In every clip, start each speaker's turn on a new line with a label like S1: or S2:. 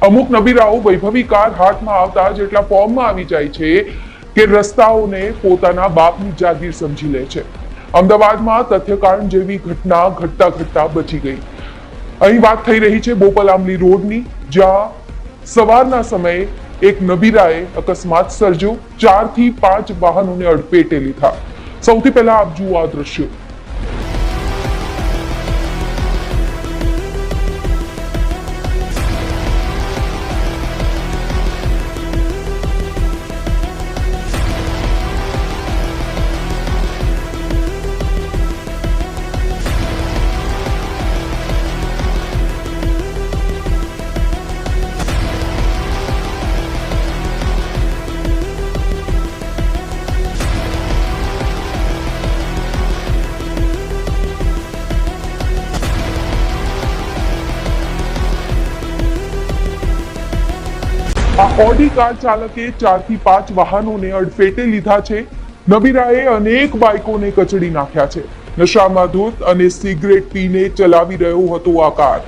S1: અમુક નબીરાઓ વૈભવી કાર હાથમાં આવતા જેટલા ફોર્મમાં આવી જાય છે કે રસ્તાઓને પોતાના બાપની જાગીર સમજી લે છે. અમદાવાદમાં તથ્યકાંડ જેવી ઘટના ઘટતા ઘટતા બચી ગઈ. અહીં વાત થઈ રહી છે બોપલ આંબલી રોડની, જ્યાં સવારના સમયે એક નબીરાએ અકસ્માત સર્જ્યો. ચારથી પાંચ વાહનોને અડપેટે લીધા. સૌથી પહેલા આપ જુઓ આ દ્રશ્યો. આ ઓડી કાર ચાલકે ચારથી પાંચ વાહનોને અડફેટે લીધા છે. નબીરાએ અનેક બાઇકોને કચડી નાખ્યા છે. નશામાં ધૂત અને સિગરેટ પીને ચલાવી રહ્યો હતો આ કાર.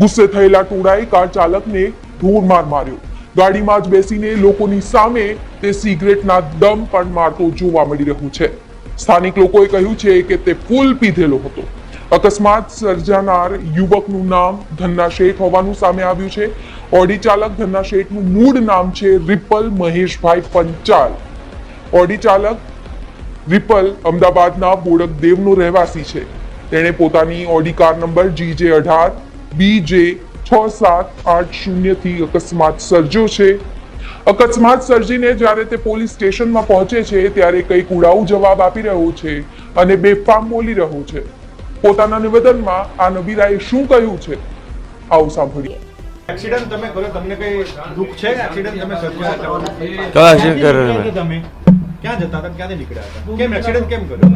S1: ગુસ્સે થયેલા ટોળાએ કાર ચાલકને ઢોરમાર માર્યો. ગાડીમાં જ બેસીને લોકોની સામે તે સિગરેટના દમ પણ મારતો જોવા મળી રહ્યું છે. સ્થાનિક લોકોએ કહ્યું છે કે તે ફૂલ પીધેલો હતો. અકસ્માત સર્જાનાર યુવકનું નામ ધન્ના શેઠ હોવાનું સામે આવ્યું છે. ઓડી ચાલક ધન્ના શેઠનું મૂળ નામ છે રિપલ મહેશભાઈ પંચાલ. ઓડી ચાલક રિપલ અમદાવાદના બોડક દેવનો રહેવાસી છે. તેણે પોતાની ઓડી કાર નંબર જીજે અઢાર, બી જે છ સાત આઠ શૂન્યથી અકસ્માત સર્જ્યો છે. અકસ્માત સર્જીને જ્યારે તે પોલીસ સ્ટેશનમાં પહોંચે છે, ત્યારે કંઈક ઉડાઉ જવાબ આપી રહ્યો છે અને બેફામ બોલી રહ્યો છે. પોતાના નિવેદનમાં આ નબીરાએ શું કહ્યું છે? આવું સાંભળીએ.
S2: એક્સિડન્ટ તમે કર્યો તમને કઈ દુઃખ છે? એક્સિડન્ટ તમે સર્જાયો
S3: ક્યાં તમે?
S2: ક્યાં જતા હતા? ક્યાંથી નીકળ્યા હતા? કેમ એક્સિડન્ટ કેમ કર્યો?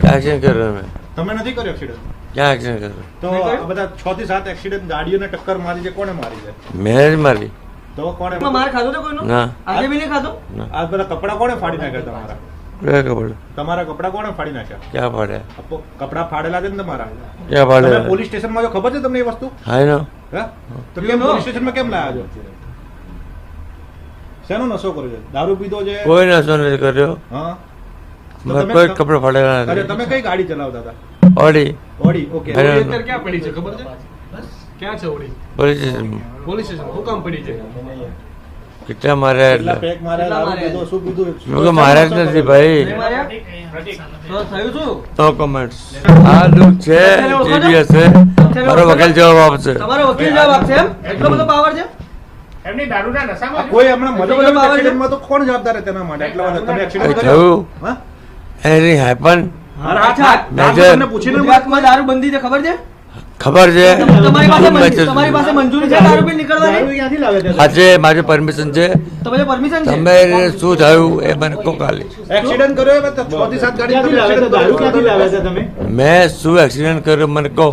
S3: ક્યાં એક્સિડન્ટ કર્યો તમે?
S2: નથી કર્યો એક્સિડન્ટ?
S3: ક્યાં એક્સિડન્ટ કર્યો?
S2: તો બધા છ થી સાત એક્સિડન્ટ ગાડીઓને ટક્કર મારી છે. કોને મારી છે?
S3: મેં જ મારી.
S2: તો કોને
S4: માં માર ખાધો તો કોઈનો?
S3: ના.
S4: આજે બી નહીં ખાધો?
S2: આ બધા કપડા કોને ફાડી નાખ્યા તમારા?
S3: કયા કપડ
S2: તમારા કપડા કોણે ફાડી નાખ્યા?
S3: ક્યાં
S2: ફાડ્યા કપડા ફાડેલા છે ને તમારા?
S3: ક્યાં
S2: તમે પોલીસ સ્ટેશનમાં જો ખબર છે તમને એ વસ્તુ?
S3: હા
S2: એનો. તો કેમ પોલીસ સ્ટેશનમાં કેમ લાયા છો? શેનો નશો કર્યો છે? દારૂ પીધો છે?
S3: કોઈ નશો નથી કર્યો.
S2: હા?
S3: કોઈ કપડા ફાડેલા
S2: અરે
S3: નથી
S2: તમે કઈ ગાડી ચલાવતા હતા?
S3: ઓડી.
S2: Audi okay. ઓડી
S5: અત્યારે ક્યાં પડી છે? ખબર છે? ક્યાં છે Audi?
S3: Police station
S5: police station હું કામ પડી છે?
S3: કેટલા માર્યા એટલે?
S2: પેક માર્યા શું
S3: જ નથી ભાઈ. નો કમેન્ટ્સ આ દુઃખ છે ટીવી હશે મારો વકીલ જવાબ આપશે.
S4: તમારો વકીલ જવાબ આપશે એમ? એટલો બધો પાવર છે?
S5: એમની દારૂના નશામાં
S2: આ કોઈ હમણાં મરી
S4: એટલો
S2: ગયું
S4: બધો power છે?
S2: એક્સિડન્ટમાં તો કોણ જવાબદાર છે તેના માટે? એટલા બધા તમે
S3: કઈ
S2: એક્સિડન્ટ કર્યો?
S3: થયું.
S2: હા?
S3: એની હેપન
S2: મારા હાથ
S3: મેં
S2: હાથ
S3: જે-
S2: તમને પૂછીને
S4: ગુજરાતમાં દારૂ બંધી ખબર છે?
S3: ખબર છે?
S4: તમારી પાસે મંજૂરી-
S3: મેં
S4: તમારી પાસે મંજૂરી છે દારૂ પી નીકળવાની
S2: દારૂ ક્યાંથી લાવે છે.
S3: આજે મારી પરમિશન છે.
S4: તો પરમિશન છે?
S3: તમે શું થયું એ મને કહો ખાલી.
S2: એક્સિડન્ટ કર્યો એમાં તો છ થી સાત ગાડી તમે accident
S6: દારૂ ક્યાંથી લાવ્યા છે તમે?
S3: મેં શું એક્સિડન્ટ કર્યો મને કહો.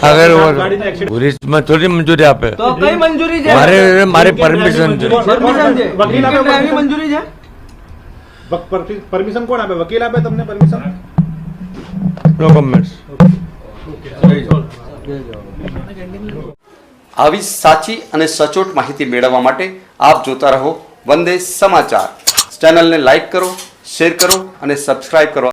S2: સાત
S3: પોલીસમાં થોડી મંજૂરી આપે.
S4: તો કઈ મંજૂરી છે?
S3: મારે મારી પરમિશન છે.
S4: પરમિશન છે.
S2: વકીલ આપે
S4: ડ્રાઈવની મંજૂરી છે?
S2: પરમિશન કોણ આપે? વકીલ આપે તમને પરમિશન
S3: નો કમેન્ટ્સ
S7: આવી સાચી અને સચોટ માહિતી મેળવવા માટે આપ જોતા રહો વંદે સમાચાર. ચેનલને લાઈક કરો શેર કરો અને સબસ્ક્રાઇબ કરો.